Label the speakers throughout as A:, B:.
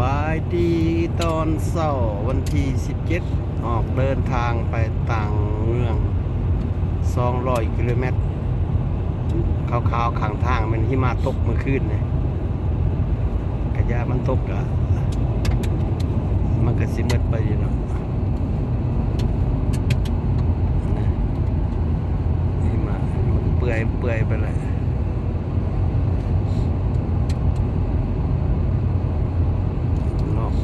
A: บายดีตอนเสาร์วันที่ 17 ออกเดินทางไปต่างเมือง 200 กิโลเมตรขาวๆข้างทางมันหิมะตกเมื่อคืนนะกระยามันตกอะมันก็สิหมดไปอยู่เนาะนะหิมะมันเปื่อยเปื่อยไปเลย นอก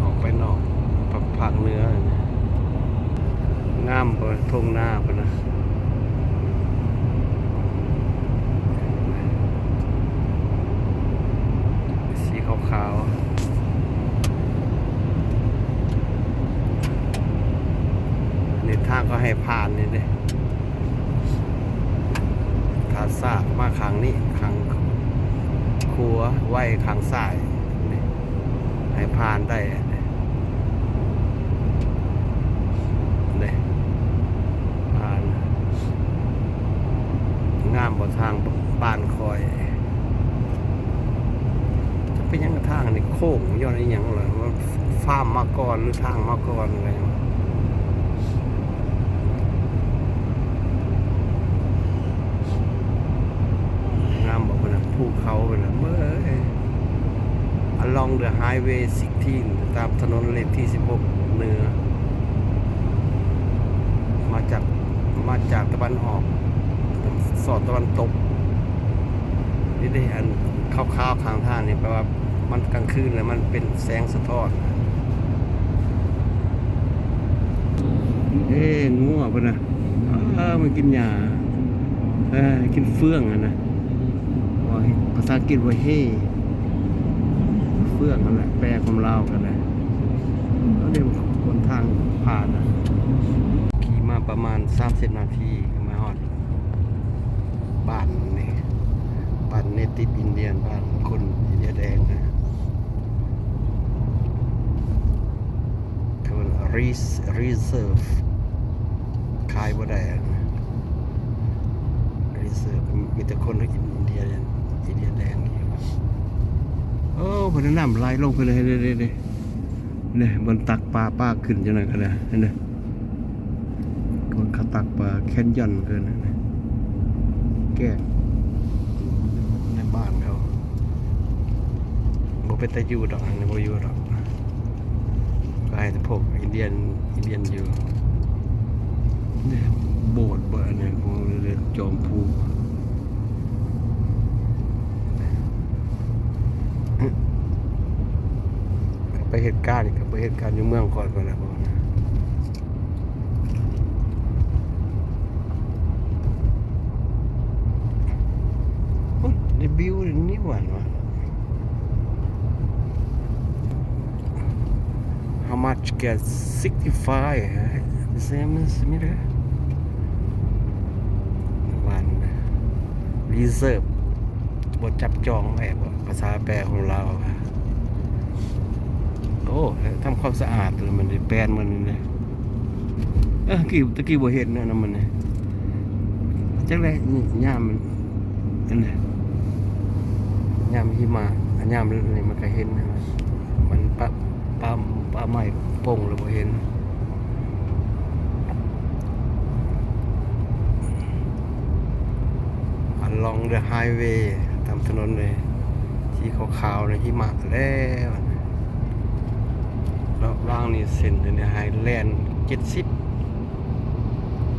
A: ออกไปนอกผักผักเนื้อเนี่ยงามไป ทงหน้าไปนะสีขาวๆนี่ทางก็ให้ผ่านนี่เลยทาซากมาขังนี้ขังครัวไว้ขังซ้ายนี่ให้ผ่านได้เนี่ยเนี่ยผ่าน งามบนทางบ้านคอยจะเป็นยังทางนี่โค้งย้อนอีหยังเหรอว่าฟ้ามมาก่อนหรือทางมาก่อนอะไรงามบอกว่านะภูเขาไปนะเมื่อย along the highway 16 ตามถนนเลนที่ 16 เหนือ มาจาก มาจากตะวันออก อดตะวันตกนี่ได้อันขาวๆข้างท่างนี่แปลว่ามันกลางคืนแล้วมันเป็นแสงสะท้อนเอ้งัวปะนะอ้ามันกินหญ้าเออกินเฟื่องอะนะว่าภาษาอังกฤษว่าเฮ่เฟื่องกันแหละแปลของเรากันนะแล้วเดี๋ยวคนทางผ่านนะขี่มาประมาณ 30 นาทีก็มาฮอด บ้านนี่บ้านเนติฟอินเดียนบ้านคนอินเดียแดงนะเขาเป็นรีสรีเซิร์ฟขายบ่ได้รีเซิร์ฟมีแต่คนอินเดียอินเดียแดงอยู่โอ้พนน้ำไหลลงไปเลยเด้เด้เนี่ยบนตักปลาป้าขึ้นจังไหนกันนะเนี่ยคนเขาตักปลาแค้นย่อนเกินนะ แก้ในบ้านเขาบ่เป็นตะยูดอกอันนี้บ่ยูดอกก็ให้แต่พวกอินเดียนอินเดียนอยู่โบสถ์บ่อันเนี่ยของเรือจอมภูไปเหตุการณ์กับไปเหตุการณ์อยู่เมืองก่อนก่อนล้วบอกนะโอ้ยในบิวนี่ หวานวะ How much get 65 huh? the same as me there วัน reserve บทจับจองไว้บ่ภาษาแปลของเรา โอ้ทำความสะอาดเลยมันดิแปลนมันเลยเออกี้ตะกี้บ่เห็นเนี่ยนะมันเนี่ยจังไรย่ามมันอันนี้ ยามหิมะอันยามนี่มันก็เห็นนะมันปลาปลาปลาไม้โป่งเลยบ่เห็นอัน along the highway ตามถนนเลยที่ขาวๆในหิมะแล้วรอบล่างนี่เซ็นในไฮแลนด์เจ็ดสิบ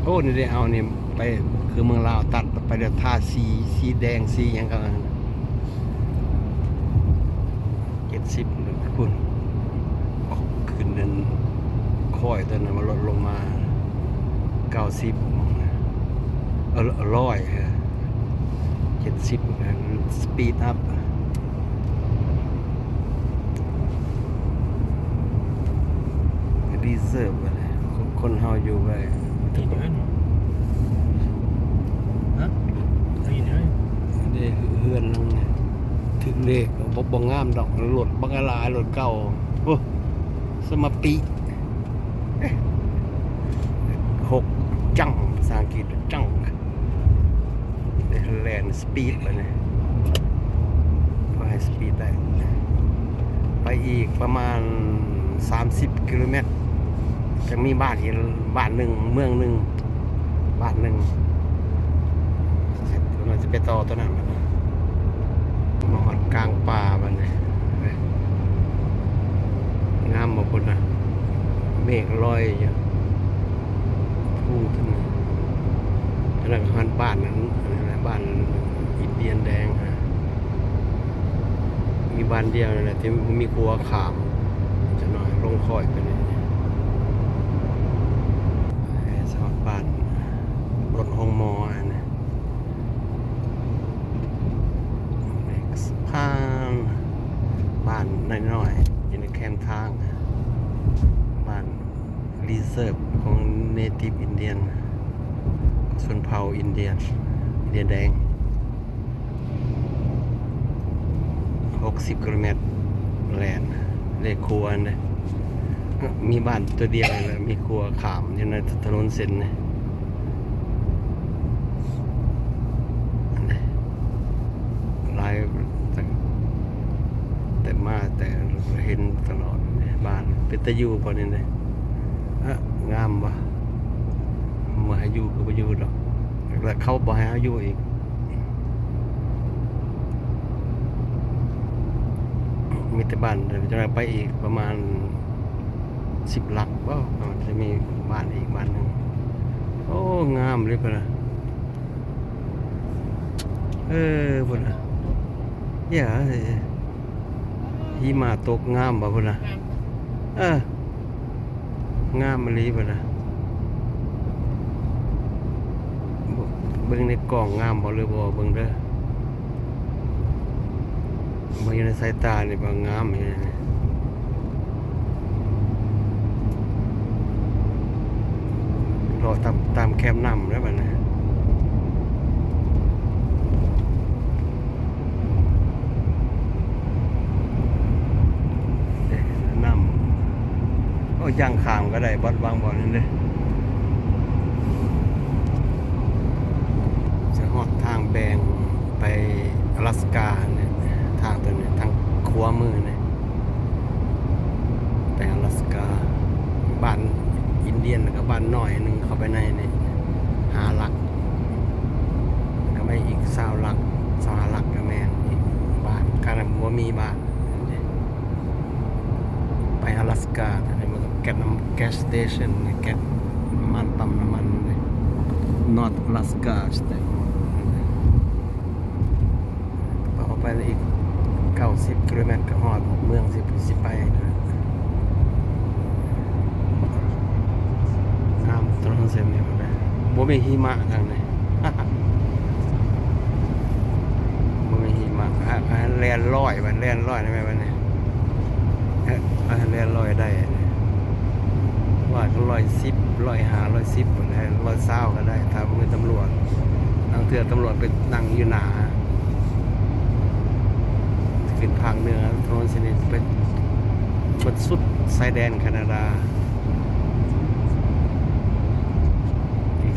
A: โอ้นี่ได้เอานี่ไปคือเมืองลาวตัดไปเดี๋ยวทาสีสีแดงสีอย่างกัน เจ็ดสิบคุณออกขึ้นนั้นค่อยตอนนั้นมาลดลงมาเก้าสิบเออร้อยเจ็ดสิบสปีดอัพรีเซิร์ฟอะไรคนเฮาอยู่ไว้
B: Vad är det? Ha? Vad är det?
A: ได้เฮือนลังเนี่ ยถึงเลขบ่บ่งามดอกรถบังกะลารถเก่าโอ้สมปีหกจังภาษาอังกฤษจังได้แลนด์สปีดไปเนี่ยพอให้สปีดได้ไปอีกประมาณ 30 กิโลเมตร จะมีบ้านอีกบ้านหนึ่งเมืองหนึ่งบ้านหนึ่งเสร็จเราจะไปต่อตัวนั้นบัดนี้ มาหอดกลางป่าบันนี้งามบ่พุ่นนะเมฆลอยอยู่พุ่งขึ้นมานนั้นหันบ้านนั้นอันนั้นแหละบ้านอินเดียนแดงฮะมีบ้านเดียวนั่นแหละที่มีครัวขาม จะหน่อยลงคอยไปเลยสมัครบ้านรถห้องมออันนะเด็กสะพานบ้านน้อยๆอยู่ในแคมป์ ทางบ้านรีเซิร์ฟของเนติฟอินเดียนชนเผ่าอินเดียนอินเดียนแดง 60กิโลเมตรแลนเลขครัวนะมีบ้านตัวเดียวเลยมีครัวขามอยู่ในถนนเส้นนะอันนี้ลายแต่แต่มาแต่เห็นตลอดเนี่ยบ้าน เป็นตะยูพอนี่เลยอะงามวะมาให้อยู่ก็ไปอยู่ดอกแล้วเขาบอกให้อายุอีกมีแต่บ้านเดี๋ยวจะไปอีกประมาณสิบหลักว่าจะมีบ้านอีกบ้านหนึ่งโอ้ งามเลยป่ะนะเออป่ะนะอย่าเอ้ยหิมาตกงามป่ะป่ะนะ เอองามมาลีป่ะนะบ่เบิ่งในกล่องงามบ่เลยบ่เบิ่งเด้อมาอยู่ในสายตาเนี่ยบางงามอยู่เนี่ยรอตามตามแคมนำแล้วบัดนะนำโอ้ย่างขามก็ได้บอดวางบอลนั่นเลยจะหอดทางแบงไปอลาสกาเนี่ยทางตัวนี้ทางขวามือเนี่ยไปอลาสกาบ้านอินเดียนแล้วก็บ้านหน้อยหนึ่งเข้าไปในนี่หาหลักก็ไม่อีกสาวหลักสาวหาลักก็แมนอีกบ้านการบัวมีบ้านไปอลาสกา แก๊สน้ำแก๊สสเตชันแก๊สน้ำมันปั๊มน้ำมันเลย North Alaska สเตชันต่อไปอีก90กิโลเมตรก็ฮอดเมืองสิบสิบไปนะน้ำตรงเส้นนี้บ่ได้บ่มีหิมะทางไหนบ่มีหิมะอะอะแลนลอยบัดแล่นลอยได้ไหมบัดนี้เอ๊ะแลนลอยได้ เนี่ยว่าก็ร้อยสิบร้อยหาร้อยสิบบ่ได้ร้อยเศร้าก็ได้ถ้ามือตำรวจนั่งเถื่อตำรวจไปนั่งอยู่หนาขึ้นทางเหนือถนนเส้นนี้เป็นบนสุดชายแดนแคนาดาอีก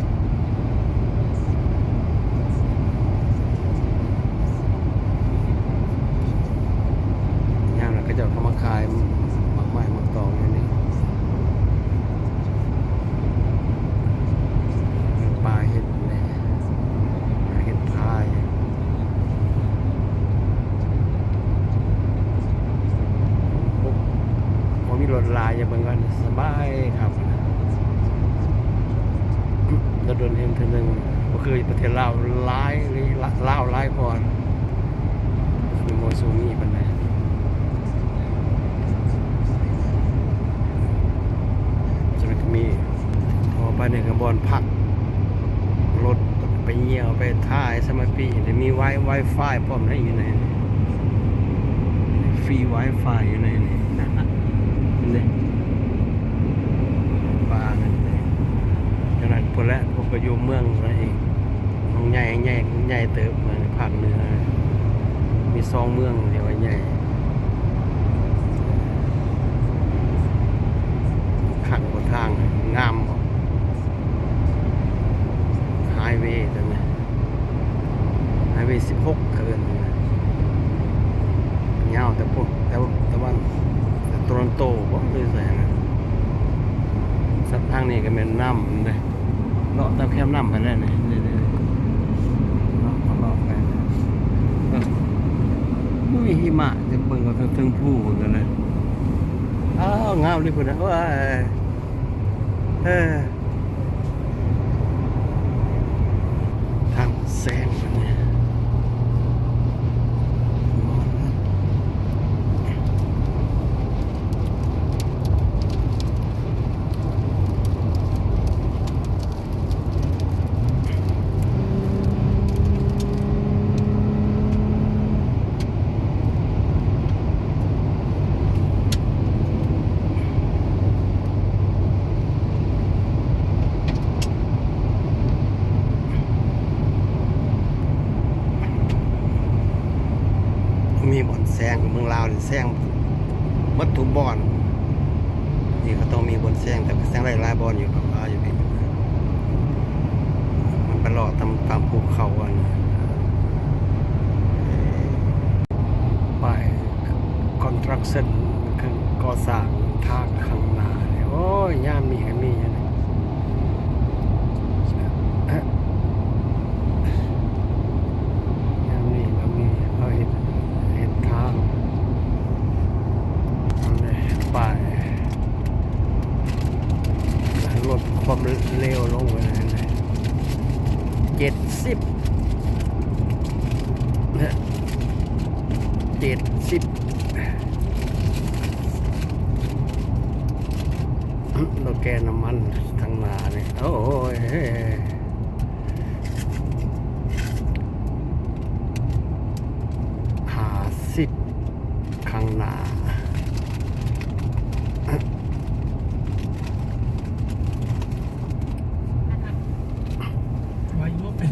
A: ย่างแล้วก็จะเข้ามาขายหมักไม้หมักตองอย่างนี้ปลาเห็ดแหน่เห็ดพาย ผมมีรถลายอย่าเบิ่งกันสบายครับกระโดนเห็นเทีนึงก็คือประเทศลาวหลายหรือลาวหลายก่อนคือโมซูมีปันไดจะมีมีพอไปในกระบอนพัก รถไปเยี่ยวไปท่ายสมัยปีเดี๋ยวมีไวไวไฟพร้อมได้อยู่ในนี่ ฟรีไวไฟอยู่ในนี่นี่ปลาเนี่ยขนาดพวกและพวกก็อยู่เมืองอะไรเองเมืองใหญ่ใหญ่ใหญ่เติบเมืองภาคเหนือมีซองเมืองเดียวใหญ่ขังบนทางงามบ่ไฮเวย์ตรงนี้ไฮเวย์สิบหกเกิน ยาวแต่พวกแต่ว่าแต่ว่าโตบ่เลยใส่นะสักทางนี้ก็เป็นน้ำเลยเลาะตามแคมน้ำไปแล้วนี่นี่นี่เลาะเลาะไปนะเออบ่มีหิมะจะเบิ่งก็ถึงถึงผู้เหมือนกันเลยอ้าวงามเลยพุ่นนะว้าเออทางแซงอันเนี่ย มีบ่อนแซงเมืองลาวนี่แซงวัตถุบ่อน นี่ก็ต้องมีบอนแซงแต่ก็แซงได้หลายบ่อนอยู่ครับว่าอยู่นี่มันไปหลอดตามตามภูเขาอันไป construction คือก่อสร้างทางข้างหน้าเนี่ยโอ้ยย่ามมีกันมีอย่างนี้เอ๊ะย่ามมีก็มีเขาเห็นเห็นทางนี่ไป ลดความเร็วลงไปเลยเจ็ดสิบเจ็ดสิบโลแกนน้ำมันทางหนาเนี่ยโอ้ยห้าสิบข้างหน้า
B: วายุไป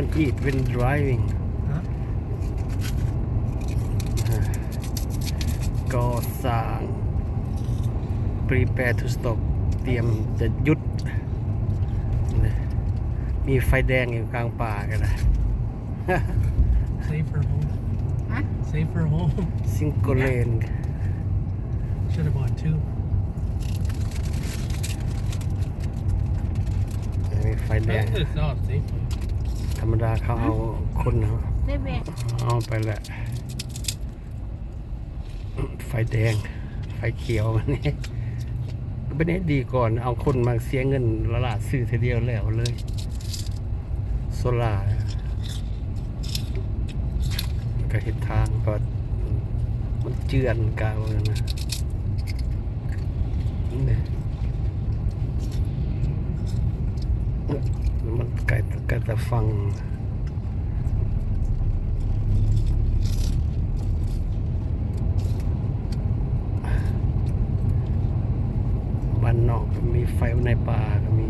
A: Don't eat when driving
B: ฮะ
A: ก็สร้าง prepare to stop เตรียมจะหยุดนี่มีไฟแดงอยู่กลางป่ากันนะ
B: Save for home
C: ฮะ
B: Save for home
A: ซิงโกเลน
B: should have bought two
A: มีไฟแดง
B: That's not safe
A: ธรรมดาเขาเอาคนเอา
C: ได้แบก
A: เอาไปแหละ ไฟแดง ไฟเขียวมันนี่เป็นนี้ดีก่อนเอาคนมาเสียเงินละลาดซื้อทีเดียวแล้วเลย โซล่าร์ก็เห็นทางก็มันเจือนกาวเลยนะนี่มันไกลไกลแต่ฟังบ้านนอกก็มีไฟในป่าก็มี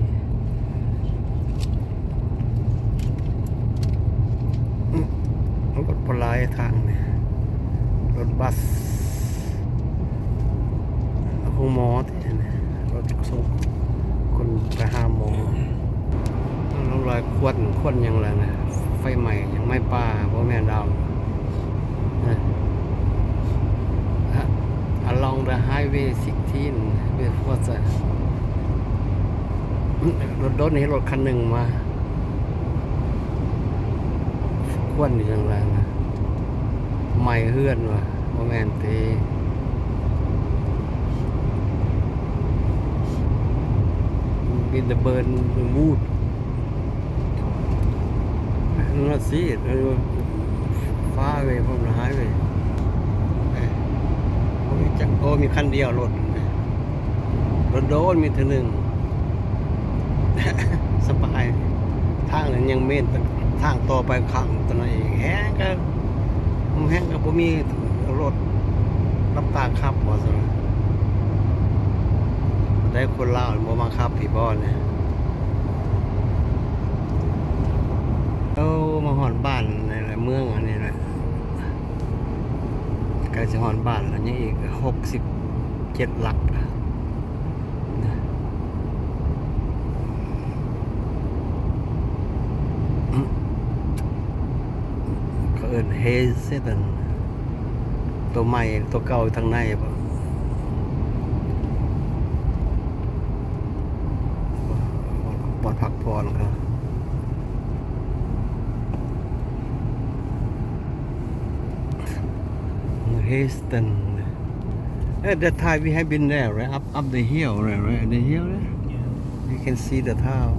A: รถปลายทางเนี่ยรถบัสห้องหมอที่เนี่ยรถส่งคนไปหาหมอรถลอย ควนควนยังไงนะไฟใหม่ยังไม่ป่าเพราะแม่ดาวนะ along the highway 16 with what's รถรถนี้รถคันหนึ่งมาควนอยู่างไรนะใหม่เฮือนว่ะโมแมนตีบินเดเบิร์นวูด นั่นสิฟ้าเวผมหายไปโอ้ยจังโอ้มีคันเดียวรถรถโดนมีเท่านึงสบายทางนั้นยังเม่นทางต่อไปขังตัวนั้นเองแห้งก็แห้งก็บ่มีรถรับตาขับบ่ซะได้คนเล่าบ่มาขับพี่บ่เนี่ย โอ้มาหอนบ้านในเมืองอันนี้แหละใกล้จะหอนบ้านแล้วยังอีกหกสิบเจ็ดหลักนะเขาเอินเฮเซตันตัวใหม่ตัวเก่าทางในบ่บ Hasten. At that time we have been there, right? Up up the hill, right? right? The hill, right?
B: Yeah.
A: You can see the town.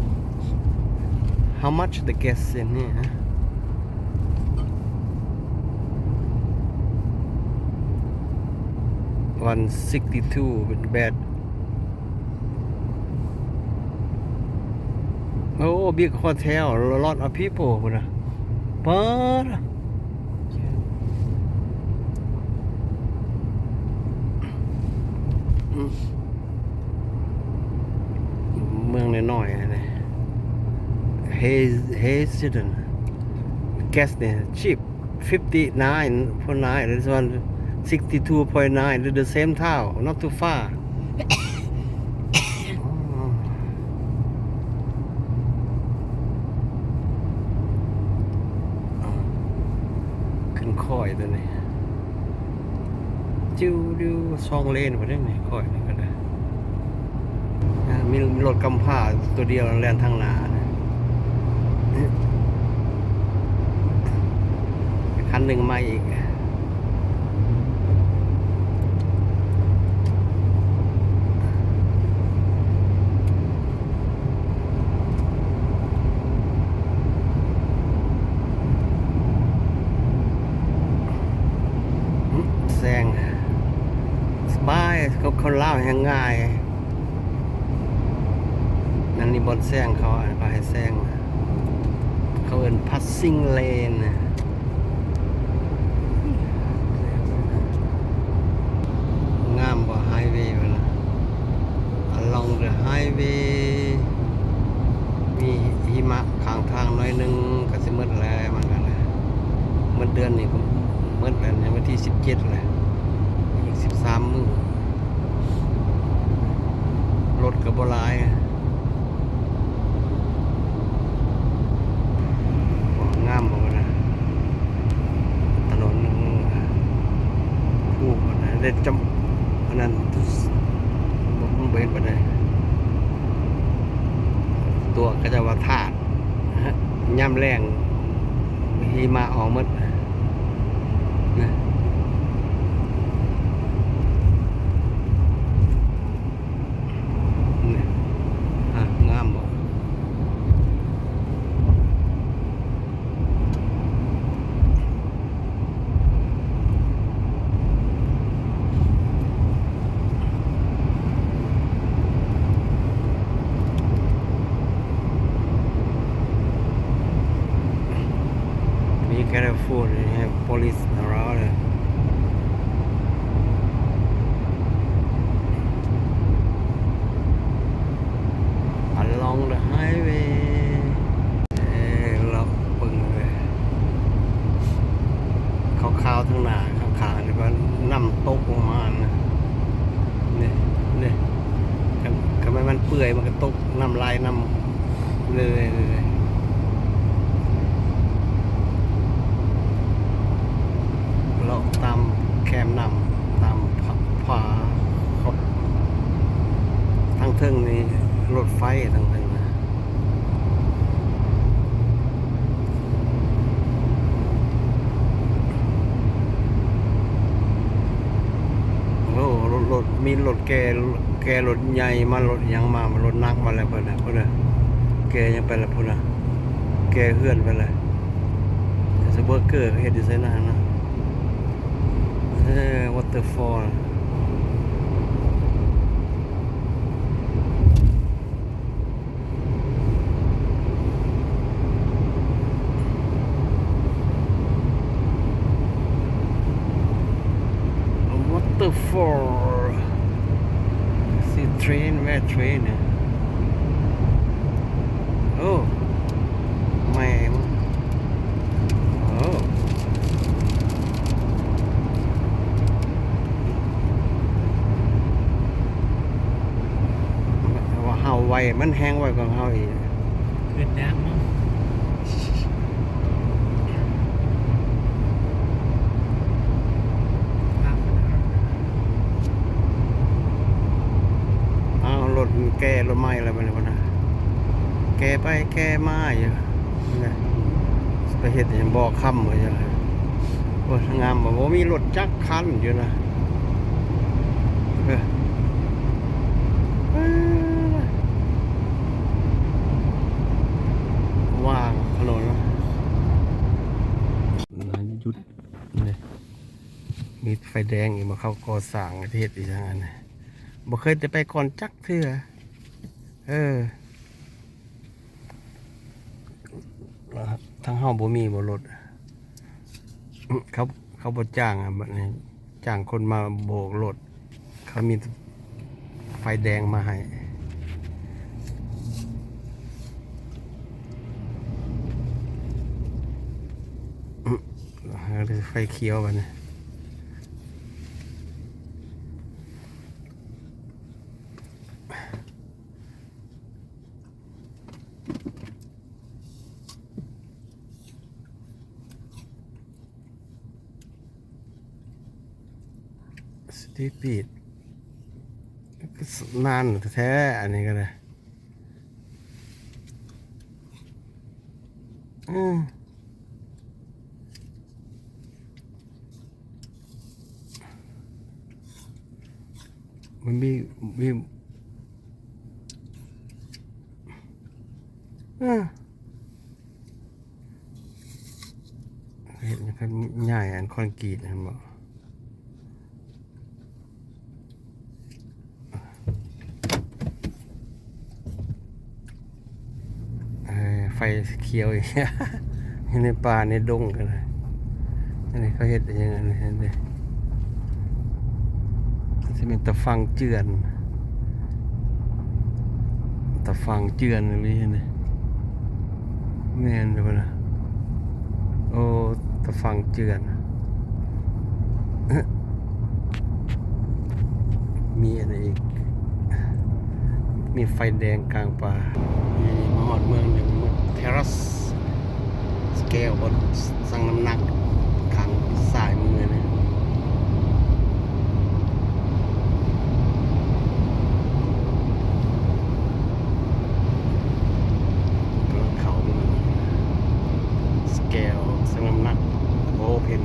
A: How much the guests in here? One sixty-two, with. Oh, big hotel, a lot of people, but.
B: Uh,
A: เมืองน้อยๆนะเฮเฮซิดนแก๊สเนี่ย cheap 59 for 9 this one 62.9 the same town not too far ขึ้นคอยตัวนี้ จิ้วดิวซองเลนมาได้ไหมคอยนี่ก็ได้มีรถกำพร้าตัวเดียวแลนทางนานะคันหนึ่งมาอีก แซงสบายเขา คนเล่าวแหงง่ายนั่นนี่บนแซงเขาอะเขาให้แซงเขาเอิน passing lane งามกว่า highway ไปนะ along the highway มีหิมะข้างทางน้อยหนึงก็สิมืดแล้วมันกันนะมืดเดือนนี้ก็มืดแล้วเนี่ยวันที่สิบเจ็ดแหละอีกสิบสามมื้อ รถกับบหลายงามหมดนะถนนผู้คนนะได้จำอันนั้นผมเบนไปเลยตัวก็จะว่าธาตุนะย่ำแรงหิมาออกมดนะนี่อะงามบ่ Be careful, you have police around. Along the highway เอ้ยเราปึงเลย ขาวทั้งหน้าขาวๆนี่ก็น้ำตกลงมานะนี่นี่ทำไมมันเปื่อยมันก็ตกน้ำลายน้ำเลยเลยเราตามแคมนำตามผักผาเขาทางเทิงนี่รถไฟทางเทิงนะโอ้ รถมีรถแกแกรถใหญ่มารถยังมามารถนักมาแล้วเพื่อนนะเพื่อนนะแกยังไปแล้วเพื่อนนะแกเฮื่อนไปเลยสเบอร์เกอร์เฮดดิไซน์นะเออ waterfall train where train เนี่ยโอ้แม่โอ้ว่าเฮาไวมันแห้งไวกว่าเฮาอีก แก้รถไม้อะไรไปเลยวันนะแก้ไปแก้มาอย่างนี้ไปเห็ดอย่างบ่อค่ำเลยอย่างโอ้ยงามบอกว่ามีรถจักรคันอยู่นะเออเอ้ยว่างถนนนะนายยุดเนี่ยมีไฟแดงอีกมาเข้าก่อสร้างประเทศอีกอย่างนั้นนะ บ่เคยจะไปก่อนจักเทื่อเออทั้งห้องบ่มีบ่รถเขาเขาบ่จ้างอะบัดนี้จ้างคนมาโบกรถเขามีไฟแดงมาให้อื้อไฟเขียวบัดนี้สตีปีด นานแท้ๆอันนี้ก็เลยอืมมันมีมีอ่าเห็นนะครับง่ายอันคอนกรีตเห็นบ่เอ่อไฟเขียวอีกอยู่ในป่าในดงกันเลยนี่เขาเห็ดอย่างนั้นเห็นไหมจะเป็นตะฟังเจือน ตะฟังเจือนอะไรเนี่แม่นดูนะโอ้ตะฟังเจือน มีอะไรอีก มีไฟแดงกลางป่ามีมาหอดเมืองหนึ่ง เทรัสสเกลบนสั่งน้ำหนักขังสายมือเนี่ยกำลังเขาเมืองสเกลสั่งน้ำหนักโอเพน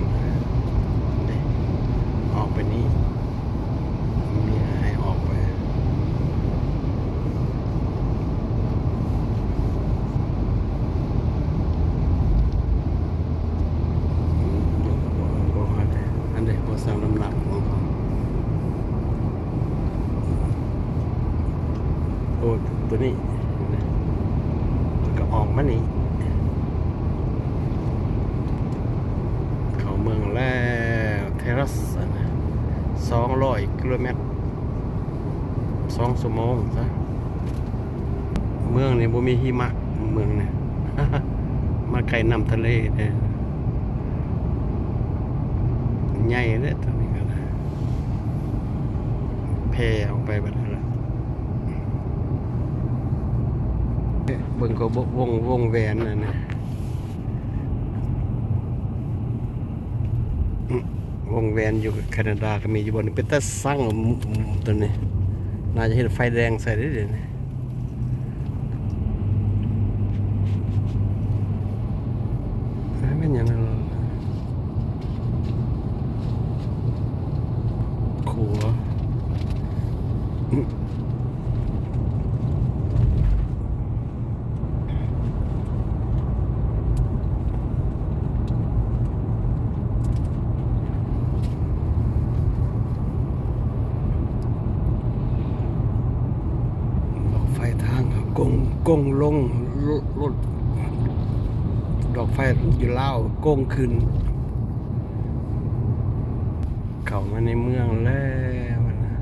A: ออกไปนี้ มีให้ออกไป ก็อันเดอันเดโอสร้างน้ำหนักของเขาโอ้ตัวนี้แล้วก็ออกมานี่เข้าเมืองแล้วเทรัสส องร้อยกิโลเมตรสองชั่วโมงซะเมืองนี่บ่มีหิมะเมืองเนี่ยมาไกลน้ำทะเลเนี่ยใหญ่เลยตอนนี้ก็ได้แพร่ออกไปแบบนั้นละเบิ่งก็บวงวงแหวนน่ะนะอื้อ วงแหวนอยู่แคนาดาก็มีอยู่บนนี้เป็นตาสั่งตัวนี้ น่าจะเห็นไฟแดงใส่ได้เลยนี้เอ้ยเป็นอย่างนั้นหรอ ขัวอื้อดอกไฟทางครับ กงกงลงรถดอกไฟอยู่เล่าวกงขึ้น เข้ามาในเมืองแล้วนะ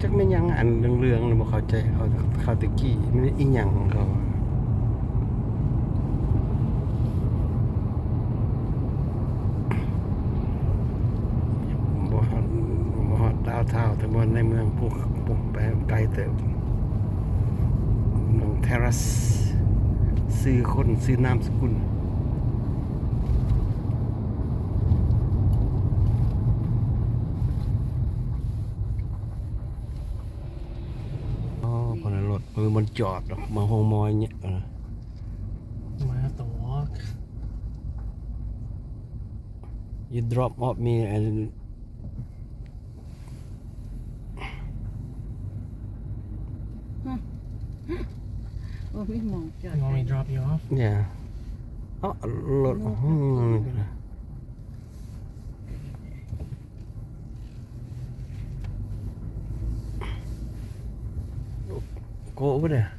A: จักไม่ยังอันเรื่องๆเลยบ่เข้าใจเขาเขาตะกี้ไม่ได้อีหยังของเขาบ่ฮอดบ่ฮอดดาวเท่าแต่ว่ในเมืองพวกพวกไปไกลเติบ a รสซื้อคนซื้อนามสกุลอมันมันจอดหรอกมาโฮมอยเงี้ย
B: มาตัว
A: you drop off me and
C: Well, we won't.
B: You want me to drop you off?
A: Yeah. Oh, look. Oh, hmm. Go over there.